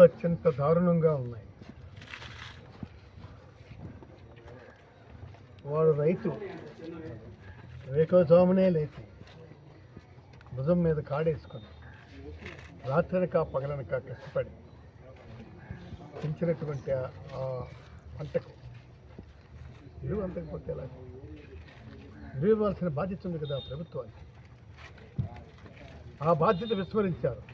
ఎరువులు అత్యంత దారుణంగా ఉన్నాయి. వాడు రైతు. వేకోజామునే లేచి భుజం మీద కాడేసుకొని రాత్రనక పగలనక కష్టపడి పెంచినటువంటి ఆ- ఆ పంటకు ఎరువు అంతకపోతే ఎలా? ఎరువు ఇవ్వాల్సిన బాధ్యత ఉంది కదా ప్రభుత్వానికి. ఆ బాధ్యత విస్మరించారు.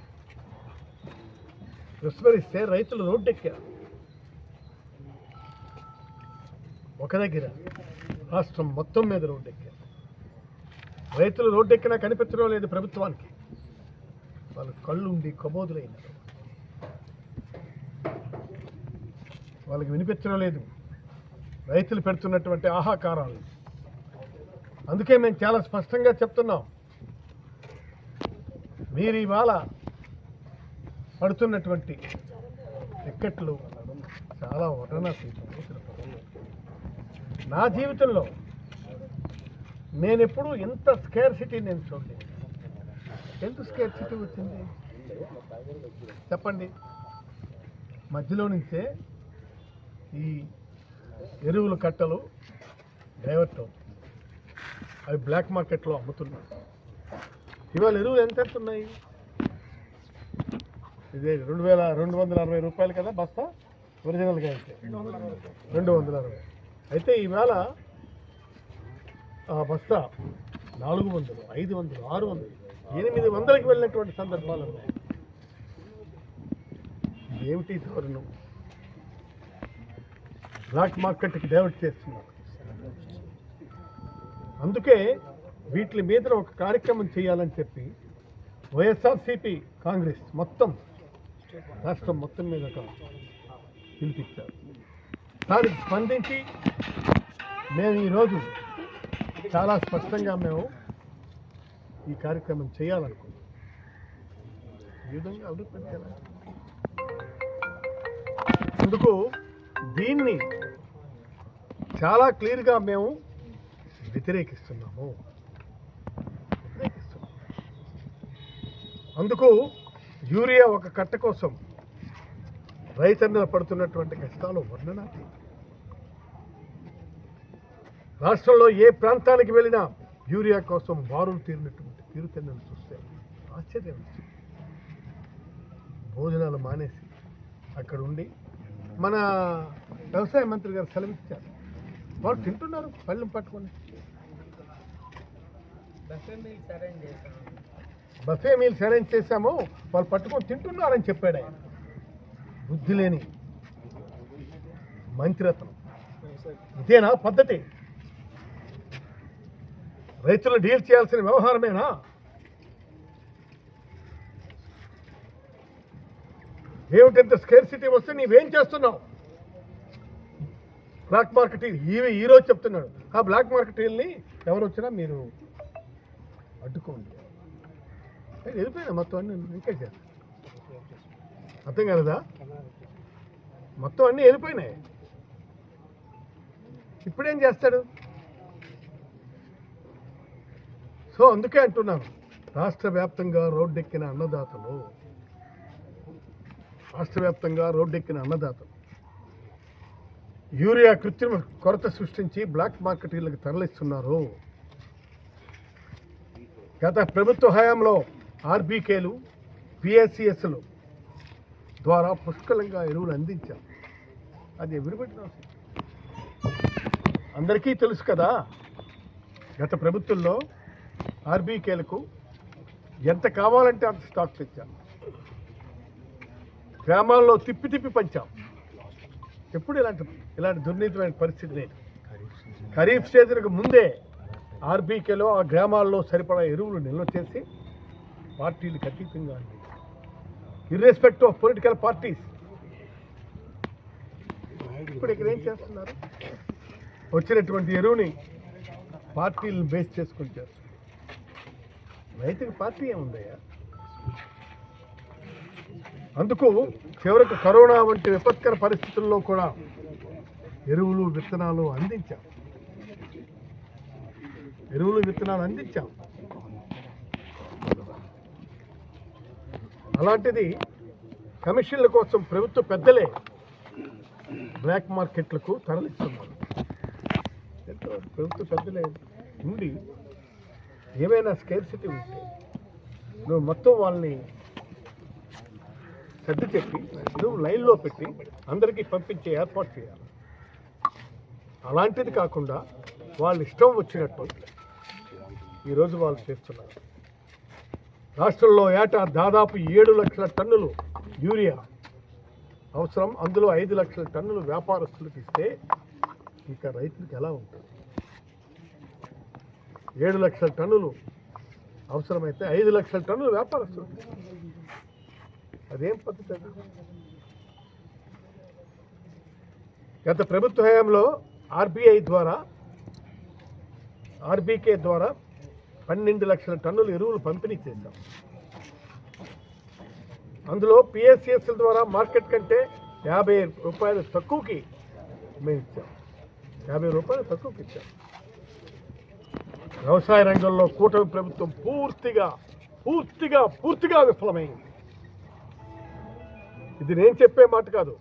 విస్మరిస్తే రైతులు రోడ్డెక్కారు. ఒక దగ్గర రాష్ట్రం మొత్తం మీద రోడ్డెక్కారు. రైతులు రోడ్డెక్కినా కనిపించడం లేదు ప్రభుత్వానికి. వాళ్ళు కళ్ళుండి కబోదులైనారు వాళ్ళకి వినిపించడం లేదు. రైతులు పెడుతున్నటువంటి ఆహాకారాలు. అందుకే మేము చాలా స్పష్టంగా చెప్తున్నాం. మీరు ఇవాళ పడుతున్నటువంటి టిక్కెట్లు చాలా వటనాతీతం నా జీవితంలో నేను ఎప్పుడు ఇంత స్కేర్ సిటీ నేను చూడలేదు. ఎంత స్కేర్ సిటీ వచ్చింది? చెప్పండి. మధ్యలో నుంచే ఈ ఎరువుల కట్టలు డైవర్ట్ అవుతుంది అవి బ్లాక్ మార్కెట్లో అమ్ముతున్నారు. ఇవాళ ఎరువులు ఎంత ఎంత ఉన్నాయి? ఇదే రెండు వేల రెండు వందల అరవై రూపాయలు కదా బస్తా? ఒరిజినల్గా అయితే. రెండు వందల అరవై. అయితే ఈవేళ ఆ బస్తా నాలుగు వందలు ఐదు వందలు ఆరు వందలు ఎనిమిది వందలకి వెళ్ళినటువంటి సందర్భాలు ఉన్నాయి. ఏమిటి ధోరణం? బ్లాక్ మార్కెట్కి డైవర్ట్ చేస్తున్నారు. అందుకే వీటి మీద ఒక కార్యక్రమం చేయాలని చెప్పి వైఎస్ఆర్సిపి కాంగ్రెస్ మొత్తం రాష్ట్రం మొత్తం మీద ఒక పిలిపించారు. దానికి స్పందించి మేము ఈరోజు చాలా స్పష్టంగా మేము ఈ కార్యక్రమం చేయాలనుకున్నాం. ఈ విధంగా అభివృద్ధి అందుకు దీన్ని చాలా క్లియర్గా మేము వ్యతిరేకిస్తున్నాము. వ్యతిరేకిస్తున్నాము. అందుకు యూరియా ఒక కట్ట కోసం రైతన్నలు పడుతున్నటువంటి కష్టాలు వర్ణన? రాష్ట్రంలో ఏ ప్రాంతానికి వెళ్ళినా యూరియా కోసం బారులు తీరినటువంటి తీరుతెన్నలు చూస్తే ఆశ్చర్యం. భోజనాలు మానేసి అక్కడ ఉండి మన వ్యవసాయ మంత్రి గారు సెలవిచ్చారు. వాళ్ళు తింటున్నారు పళ్ళెం పట్టుకొని. బఫే మీల్స్ అరేంజ్ చేశాము వాళ్ళు పట్టుకొని తింటున్నారని చెప్పాడు ఆయన. బుద్ధి లేని మంత్రిరత్నం ఇదేనా పద్ధతి? రైతులు డీల్ చేయాల్సిన వ్యవహారమేనా? ఏమిటంత స్కేర్ సిటీ వస్తే నీవేం చేస్తున్నావు? బ్లాక్ మార్కెటింగ్ ఇవి ఈరోజు చెప్తున్నాడు. ఆ బ్లాక్ మార్కెటింగ్ని ఎవరు వచ్చినా మీరు అడ్డుకోండి. వెళ్ళిపోయినా మొత్తం అన్ని ఇంకా అర్థం కాలేదా? మొత్తం అన్నీ వెళ్ళిపోయినాయి. ఇప్పుడేం చేస్తాడు? సో అందుకే అంటున్నాను రాష్ట్ర వ్యాప్తంగా రోడ్డెక్కిన అన్నదాతలు రాష్ట్ర వ్యాప్తంగా రోడ్డెక్కిన అన్నదాతలు యూరియా కృత్రిమ కొరత సృష్టించి బ్లాక్ మార్కెట్లకు తరలిస్తున్నారు. గత ప్రభుత్వ హయాంలో ఆర్బీకేలు పిఎస్సిఎస్లు ద్వారా పుష్కలంగా ఎరువులు అందించాం అది ఎవరిబెట్టిన అందరికీ తెలుసు కదా గత ప్రభుత్వంలో ఆర్బీకేలకు ఎంత కావాలంటే అంత స్టాక్ తెచ్చాం గ్రామాల్లో తిప్పి తిప్పి పంచాం. ఎప్పుడు ఇలాంటి ఇలాంటి దుర్నీతమైన పరిస్థితి లేదు. ఖరీఫ్ సీజన్కు ముందే ఆర్బీకేలో ఆ గ్రామాల్లో సరిపడా ఎరువులు నిల్వ చేసి పార్టీలకు అతీతంగా అంది ఇర్రెస్పెక్ట్ ఆఫ్ పొలిటికల్ పార్టీస్ ఇప్పుడు ఇక్కడ ఏం చేస్తున్నారు? వచ్చినటువంటి ఎరువుని పార్టీలను బేస్ చేసుకుని చేస్తున్నారు. రైతుకి పార్టీ ఏముందయ్యా? అందుకు చివరకు కరోనా వంటి విపత్కర పరిస్థితుల్లో కూడా ఎరువులు విత్తనాలు అందించాం. ఎరువులు విత్తనాలు అందించాం. అలాంటిది కమిషన్ల కోసం ప్రభుత్వ పెద్దలే బ్లాక్ మార్కెట్లకు తరలిస్తున్నారు. ప్రభుత్వ పెద్దలే ఉండి ఏమైనా స్కేర్సిటీ ఉంటే నువ్వు మొత్తం వాళ్ళని శ్రద్ధ చెప్పి నువ్వు లైన్లో పెట్టి అందరికీ పంపించే ఏర్పాటు చేయాలి. అలాంటిది కాకుండా వాళ్ళు ఇష్టం వచ్చినట్టు ఈరోజు వాళ్ళు చేస్తున్నారు. రాష్ట్రంలో ఏటా దాదాపు ఏడు లక్షల టన్నులు యూరియా. అవసరం అందులో ఐదు లక్షల టన్నులు వ్యాపారస్తులకు ఇస్తే ఇంకా రైతులకు ఎలా ఉంటుంది? ఏడు లక్షల టన్నులు అవసరమైతే ఐదు లక్షల టన్నులు వ్యాపారస్తులు అదేం పద్ధతి అది? గత ప్రభుత్వ హయాంలో ఆర్బీఐ ద్వారా ఆర్బీకే ద్వారా పన్నెండు లక్షల టన్నుల ఎరువులు పంపిణీ చేశాం. అందులో పిఎస్సిఎస్ల ద్వారా మార్కెట్ కంటే యాభై రూపాయలు తక్కువకి మేము ఇచ్చాం. యాభై రూపాయలు తక్కువకి ఇచ్చాం. వ్యవసాయ రంగంలో కూటమి ప్రభుత్వం పూర్తిగా పూర్తిగా పూర్తిగా విఫలమైంది. ఇది నేను చెప్పే మాట కాదు.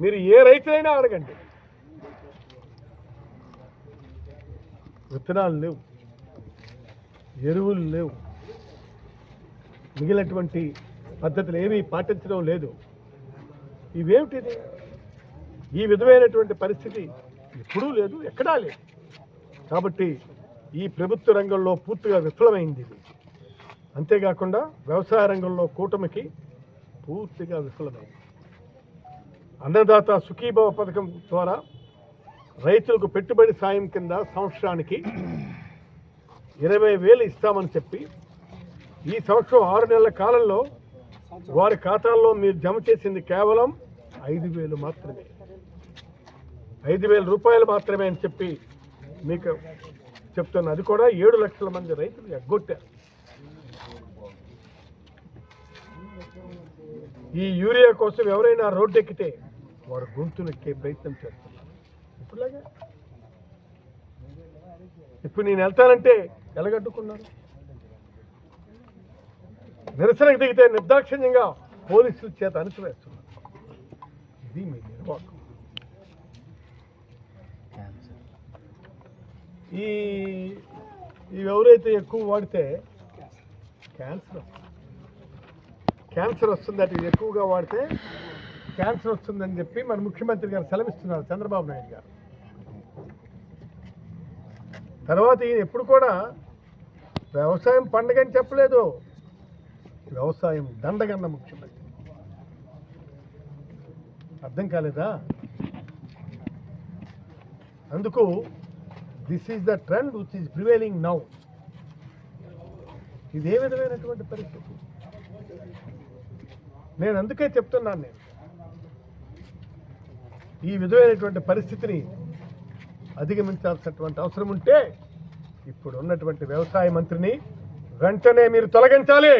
మీరు ఏ రైతులైనా అడగండి. విత్తనాలు లేవు. ఎరువులు లేవు. మిగిలినటువంటి పద్ధతులు ఏమీ పాటించడం లేదు. ఇవేమిటిది? ఈ విధమైనటువంటి పరిస్థితి ఎప్పుడూ లేదు ఎక్కడా లేదు. కాబట్టి ఈ ప్రభుత్వ రంగంలో పూర్తిగా విఫలమైంది ఇది. అంతేకాకుండా వ్యవసాయ రంగంలో కూటమికి పూర్తిగా విఫలమైంది. అన్నదాత సుఖీభవ పథకం ద్వారా రైతులకు పెట్టుబడి సాయం కింద సంవత్సరానికి ఇరవై వేలు ఇస్తామని చెప్పి ఈ సంవత్సరం ఆరు నెలల కాలంలో వారి ఖాతాల్లో మీరు జమ చేసింది కేవలం ఐదు వేలు మాత్రమే. ఐదు వేల రూపాయలు మాత్రమే అని చెప్పి మీకు చెప్తున్నా. అది కూడా ఏడు లక్షల మంది రైతులు ఎగ్గొట్టారు. ఈ యూరియా కోసం ఎవరైనా రోడ్డు ఎక్కితే వారు గొంతు నొక్కే ప్రయత్నం చేస్తున్నారు. ఇప్పుడులాగా? ఇప్పుడు నేను వెళ్తానంటే ఎలగడ్డుకున్నారు. నిరసనకు దిగితే నిర్దాక్షిణ్యంగా పోలీసుల చేత అణిచివేస్తున్నారు. ఇది మీ నిర్వాహకం ఈ ఇవి ఎవరైతే ఎక్కువ వాడితే క్యాన్సర్ వస్తుంది. క్యాన్సర్ వస్తుందట ఇది ఎక్కువగా వాడితే క్యాన్సర్ వస్తుందని చెప్పి మన ముఖ్యమంత్రి గారు సెలవిస్తున్నారు చంద్రబాబు నాయుడు గారు. తర్వాత ఈయన ఎప్పుడు కూడా వ్యవసాయం పండగని చెప్పలేదు. వ్యవసాయం దండగన్న ముఖ్యమంత్రి. అర్థం కాలేదా? అందుకు this is the trend which is prevailing now ఇదే విధమైనటువంటి పరిస్థితి? నేను అందుకే చెప్తున్నాను నేను. ఈ విధమైనటువంటి పరిస్థితిని అధిగమించాల్సినటువంటి అవసరం ఉంటే ఇప్పుడు ఉన్నటువంటి వ్యవసాయ మంత్రిని వెంటనే మీరు తొలగించాలి.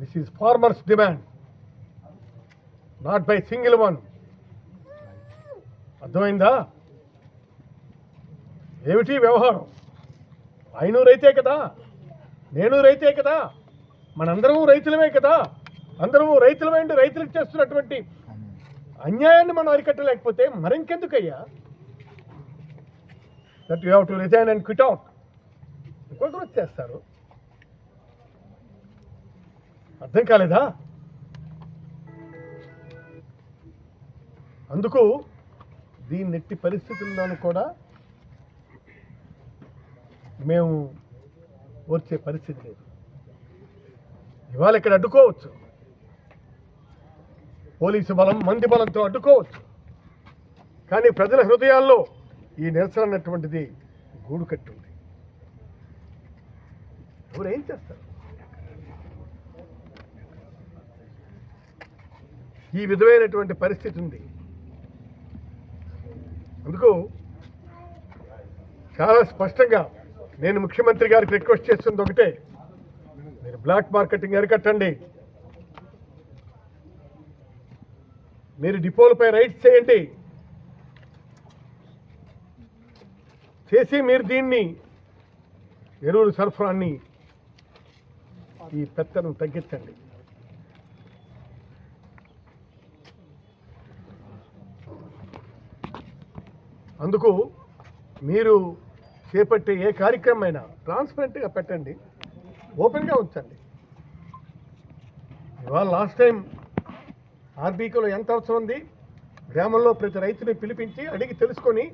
This is farmers demand not by single one అర్థమైందా? ఏమిటి వ్యవహారం? అయినూ రైతే కదా నేను రైతే కదా మనందరము రైతులమే కదా అందరము రైతులమైండి రైతులకు చేస్తున్నటువంటి అన్యాయాన్ని మనం అరికట్టలేకపోతే మరింకెందుకయ్యా? That you have to resign and quit out ఇంకొకరు వచ్చేస్తారు. అర్థం కాలేదా? అందుకు దీన్ని ఎట్టి పరిస్థితుల్లోనూ కూడా మేము ఓర్చే పరిస్థితి లేదు. ఇవాళ ఇక్కడ అడ్డుకోవచ్చు. పోలీసు బలం మంది బలంతో అడ్డుకోవచ్చు. కానీ ప్రజల హృదయాల్లో ఈ నిరసన అన్నటువంటిది గూడు కట్టుంది. ఎవరు ఏం చేస్తారు? ఈ విధమైనటువంటి పరిస్థితి ఉంది. అందుకు చాలా స్పష్టంగా నేను ముఖ్యమంత్రి గారికి రిక్వెస్ట్ చేస్తుంది ఒకటే. మీరు బ్లాక్ మార్కెటింగ్ అరికట్టండి. మీరు డిపోలపై రైట్స్ చేయండి. చేసి మీరు దీన్ని ఎరువుల సరఫరాన్ని ఈ పెత్తను తగ్గించండి. అందుకు మీరు చేపట్టే ఏ కార్యక్రమమైనా ట్రాన్స్పరెంట్గా పెట్టండి. ఓపెన్గా ఉంచండి. ఇవాళ లాస్ట్ టైం ఆర్బీకేలో ఎంత అవసరం ఉంది? గ్రామంలో ప్రతి రైతుని పిలిపించి అడిగి తెలుసుకొని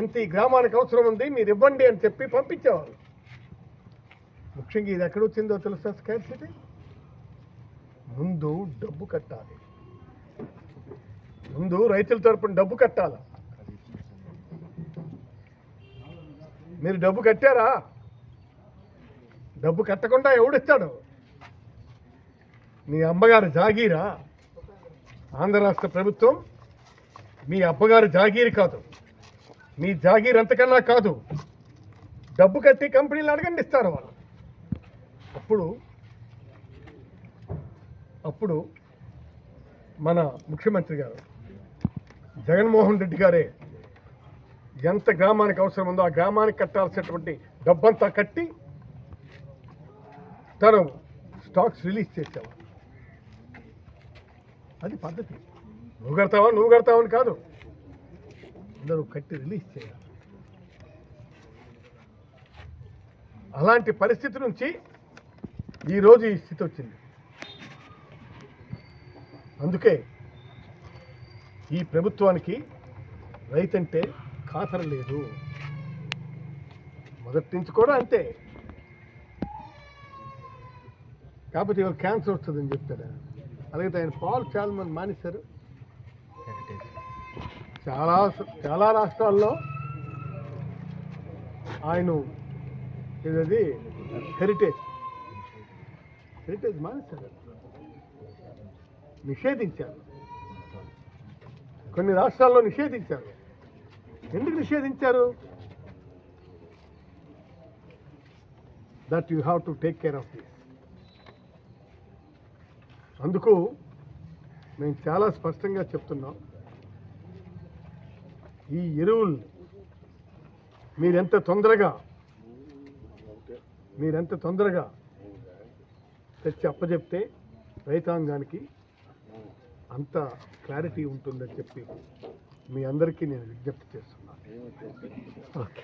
ఇంత ఈ గ్రామానికి అవసరం ఉంది మీరు ఇవ్వండి అని చెప్పి పంపించేవాళ్ళు ముఖ్యంగా ఇది ఎక్కడ వచ్చిందో తెలుసా స్కార్సిటీ ముందు డబ్బు కట్టాలి. ముందు రైతుల తరపున డబ్బు కట్టాలి? మీరు డబ్బు కట్టారా? డబ్బు కట్టకుండా ఎవడిస్తాడు? మీ అమ్మగారు జాగీరా? ఆంధ్ర రాష్ట్ర ప్రభుత్వం మీ అబ్బగారు జాగీరు కాదు. మీ జాగీర్ అంతకన్నా కాదు. డబ్బు కట్టి కంపెనీలు అడగండి ఇస్తారు వాళ్ళు. అప్పుడు అప్పుడు మన ముఖ్యమంత్రి గారు జగన్మోహన్ రెడ్డి గారే ఎంత గ్రామానికి అవసరం ఉందో ఆ గ్రామానికి కట్టాల్సినటువంటి డబ్బంతా కట్టి తను స్టాక్స్ రిలీజ్ చేసేవాడు అది పద్ధతి. నువ్వు కడతావా నువ్వు కడతావని కాదు. అందరూ కట్టి రిలీజ్ చేయాలి. అలాంటి పరిస్థితి నుంచి ఈరోజు ఈ స్థితి వచ్చింది. అందుకే ఈ ప్రభుత్వానికి రైతంటే ఖాతర లేదు. మొదటి నుంచి కూడా అంతే. కాకపోతే ఇవాళ క్యాన్సర్ వస్తుందని చెప్తాడు అలాగే ఆయన పాలు చాలా మంది మానేశారు చాలా చాలా రాష్ట్రాల్లో ఆయన ఇదది హెరిటేజ్ హెరిటేజ్ మానేశారు. నిషేధించారు. కొన్ని రాష్ట్రాల్లో నిషేధించారు. ఎందుకు నిషేధించారు? That you have to take care of this అందుకు మేము చాలా స్పష్టంగా చెప్తున్నాం. ఈ ఎరువులు మీరెంత తొందరగా మీరెంత తొందరగా తెచ్చి అప్పచెప్తే రైతాంగానికి అంత క్లారిటీ ఉంటుందని చెప్పి మీ అందరికీ నేను విజ్ఞప్తి చేస్తున్నాను ఓకే.